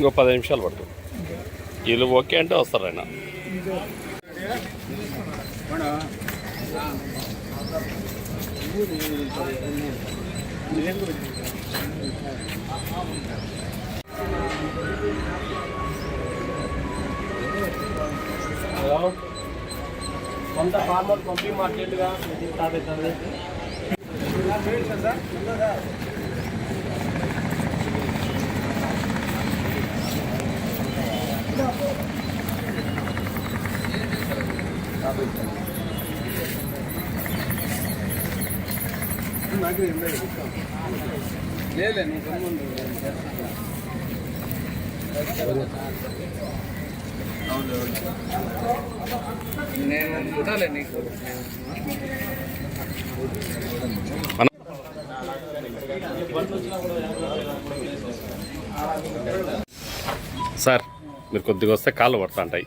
ఇంకో పది నిమిషాలు పడుతుంది. వీళ్ళు ఓకే అంటే వస్తారు ఆయన. కొంత ఫార్మర్ పంపి మార్కెట్గా సార్ అవుతుంది లేదు నేను చూడాలి నీకు సార్ మీరు కొద్దిగా వస్తే కాళ్ళు పడతా ఉంటాయి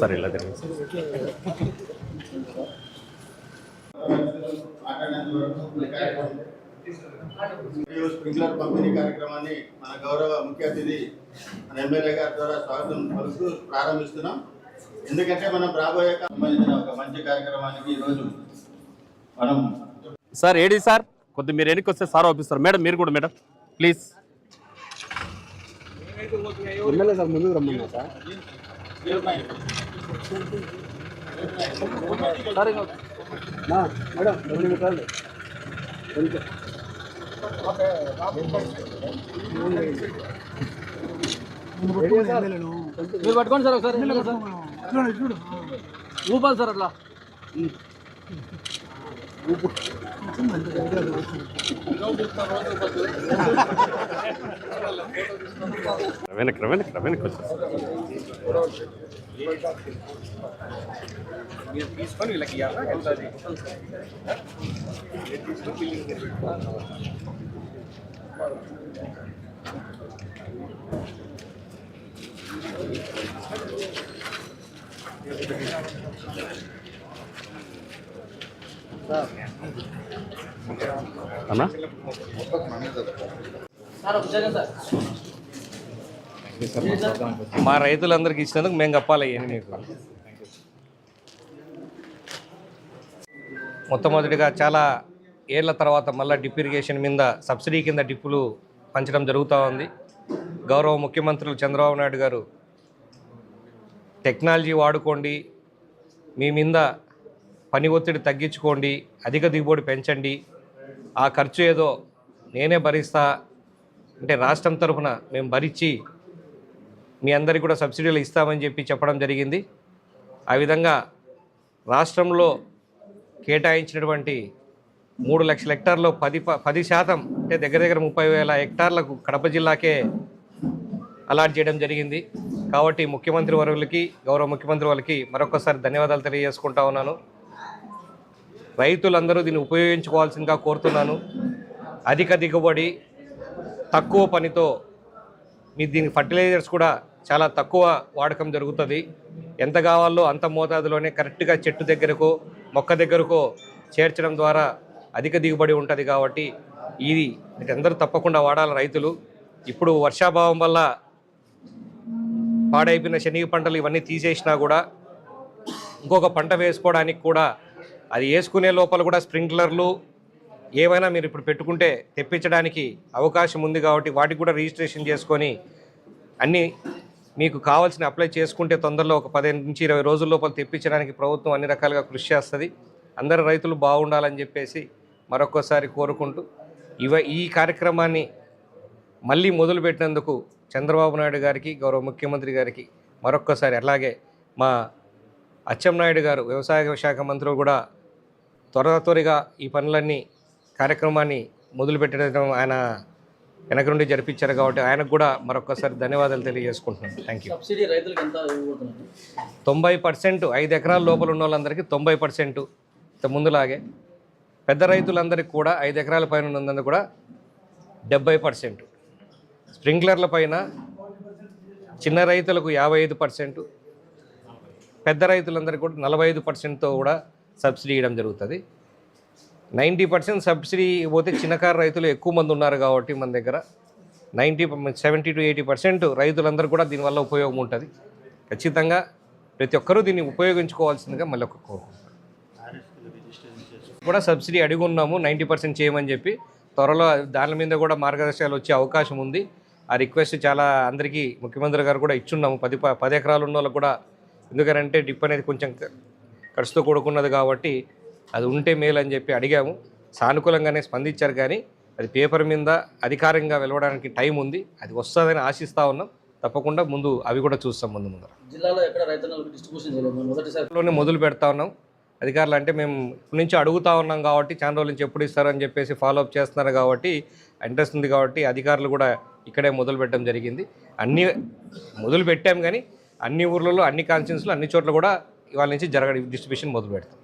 సార్ ఇలా తిరిగి స్ప్రింక్లర్ పంపిణీ కార్యక్రమాన్ని మన గౌరవ ముఖ్య అతిథి మన ఎమ్మెల్యే గారి ద్వారా స్వాగతం పలుకుతూ ప్రారంభిస్తున్నాం. ఎందుకంటే మనం రాబోయే సంబంధించిన ఒక మంచి కార్యక్రమానికి ఈరోజు మనం సార్ ఏడి సార్? కొద్ది మీరు వెనక్కి వస్తే సార్. పంపిస్తారు మేడం మీరు కూడా మేడం. ప్లీజ్. ఎమ్మెల్యే సార్ ముందుకు రమ్మన్నా సార్? మేడం రెండు నిమిషాలు కొంచెం. Ready sir? మీరు పట్టుకోండి సార్ ఒకసారి ఎమ్మెల్యే సార్ ఊపాలి సార్ అట్లా వెనక్కి రా, వెనక్కి రా, వెనక్కి వచ్చేసి తీసుకొని వీళ్ళకి ఇవ్వాలా ఎంత అది అన్నా సార్ ఒక మా రైతులందరికీ ఇచ్చినందుకు మేము కప్పాలి అయ్యాను మీకు. మొట్టమొదటిగా చాలా ఏళ్ళ తర్వాత మళ్ళీ డిప్ ఇరిగేషన్ మీద సబ్సిడీ కింద డిప్పులు పంచడం జరుగుతూ ఉంది. గౌరవ ముఖ్యమంత్రులు చంద్రబాబు నాయుడు గారు టెక్నాలజీ వాడుకోండి మీ మీద పని ఒత్తిడి తగ్గించుకోండి అధిక దిగుబడి పెంచండి. ఆ ఖర్చు ఏదో నేనే భరిస్తా అంటే రాష్ట్రం తరఫున మేము భరించి మీ అందరికీ కూడా సబ్సిడీలు ఇస్తామని చెప్పి చెప్పడం జరిగింది. ఆ విధంగా రాష్ట్రంలో కేటాయించినటువంటి మూడు లక్షల హెక్టార్లో పది ప- పది శాతం అంటే దగ్గర దగ్గర ముప్పై వేల హెక్టార్లకు కడప జిల్లాకే అలాట్ చేయడం జరిగింది. కాబట్టి ముఖ్యమంత్రి వర్గులకి గౌరవ ముఖ్యమంత్రి వాళ్ళకి మరొకసారి ధన్యవాదాలు తెలియజేసుకుంటా ఉన్నాను. రైతులందరూ దీన్ని ఉపయోగించుకోవాల్సిందిగా కోరుతున్నాను. అధిక దిగుబడి తక్కువ పనితో మీ దీని ఫర్టిలైజర్స్ కూడా చాలా తక్కువ వాడకం జరుగుతుంది. ఎంత కావాలో అంత మోతాదులోనే కరెక్ట్గా చెట్టు దగ్గరకు మొక్క దగ్గరకు చేర్చడం ద్వారా అధిక దిగుబడి ఉంటుంది కాబట్టి ఇది అందరూ తప్పకుండా వాడాలి రైతులు. ఇప్పుడు వర్షాభావం వల్ల పాడైపోయిన శనగ పంటలు ఇవన్నీ తీసేసినా కూడా ఇంకొక పంట వేసుకోవడానికి కూడా అది వేసుకునే లోపల కూడా స్ప్రింక్లర్లు ఏమైనా మీరు ఇప్పుడు పెట్టుకుంటే తెప్పించడానికి అవకాశం ఉంది కాబట్టి వాటికి కూడా రిజిస్ట్రేషన్ చేసుకొని అన్నీ మీకు కావాల్సిన అప్లై చేసుకుంటే తొందరలో ఒక పదిహేను నుంచి ఇరవై రోజుల లోపల తెప్పించడానికి ప్రభుత్వం అన్ని రకాలుగా కృషి చేస్తుంది. అందరు రైతులు బాగుండాలని చెప్పేసి మరొకసారి కోరుకుంటూ ఇవ ఈ కార్యక్రమాన్ని మళ్ళీ మొదలుపెట్టినందుకు చంద్రబాబు నాయుడు గారికి గౌరవ ముఖ్యమంత్రి గారికి మరొక్కసారి అలాగే మా అచ్చెన్నాయుడు గారు వ్యవసాయ శాఖ మంత్రులు కూడా త్వర త్వరగా ఈ పనులన్నీ కార్యక్రమాన్ని మొదలుపెట్టడం ఆయన వెనక నుండి జరిపించారు కాబట్టి ఆయనకు కూడా మరొకసారి ధన్యవాదాలు తెలియజేసుకుంటున్నాను. థ్యాంక్ యూ తొంభై పర్సెంట్ ఐదు ఎకరాల లోపల ఉన్న వాళ్ళందరికీ తొంభై పర్సెంట్ ముందులాగే. పెద్ద రైతులందరికీ కూడా ఐదు ఎకరాల పైన ఉన్నందుకు కూడా డెబ్బై పర్సెంట్. స్ప్రింక్లర్ల పైన చిన్న రైతులకు యాభై ఐదు పర్సెంట్. పెద్ద రైతులందరికీ కూడా నలభై ఐదు పర్సెంట్తో కూడా సబ్సిడీ ఇవ్వడం జరుగుతుంది. నైంటీ పర్సెంట్ సబ్సిడీ పోతే చిన్నకారు రైతులు ఎక్కువ మంది ఉన్నారు కాబట్టి మన దగ్గర. Ninety seventy to eighty percent రైతులందరూ కూడా దీనివల్ల ఉపయోగం ఉంటుంది. ఖచ్చితంగా ప్రతి ఒక్కరూ దీన్ని ఉపయోగించుకోవాల్సిందిగా మళ్ళీ ఒక కూడా సబ్సిడీ అడిగి ఉన్నాము నైంటీ పర్సెంట్ చేయమని చెప్పి. త్వరలో దాని మీద కూడా మార్గదర్శకాలు వచ్చే అవకాశం ఉంది. ఆ రిక్వెస్ట్ చాలా అందరికీ ముఖ్యమంత్రి గారు కూడా ఇచ్చున్నాము. పది ప- పది ఎకరాలు ఉన్న వాళ్ళకు కూడా. ఎందుకంటే డిప్ అనేది కొంచెం ఖర్చుతో కూడుకున్నది కాబట్టి అది ఉంటే మేలు అని చెప్పి అడిగాము. సానుకూలంగానే స్పందించారు కానీ అది పేపర్ మీద అధికారికంగా వెలవడానికి టైం ఉంది. అది వస్తుందని ఆశిస్తూ ఉన్నాం. తప్పకుండా ముందు అవి కూడా చూస్తాం ముందు ముందర. జిల్లాలో ఎక్కడ రైతన్నలకు డిస్ట్రిబ్యూషన్ చేయలేదు. మేము మొదటిసారి లోనే మొదలు పెడతా ఉన్నాం. అధికారులు అంటే మేము ఇప్పటి నుంచి అడుగుతా ఉన్నాం కాబట్టి చాలా రోజుల నుంచి ఎప్పుడు ఇస్తారని చెప్పేసి ఫాలో అప్ చేస్తున్నారు కాబట్టి ఇంట్రెస్ట్ ఉంది కాబట్టి అధికారులు కూడా ఇక్కడే మొదలు పెట్టడం జరిగింది. అన్ని మొదలు పెట్టాం కానీ అన్ని ఊర్లలో అన్ని కాన్స్టిట్యూన్స్లో అన్ని చోట్ల కూడా ఇవాళ నుంచి జరగ డిస్ట్రిబ్యూషన్ మొదలు పెడతాం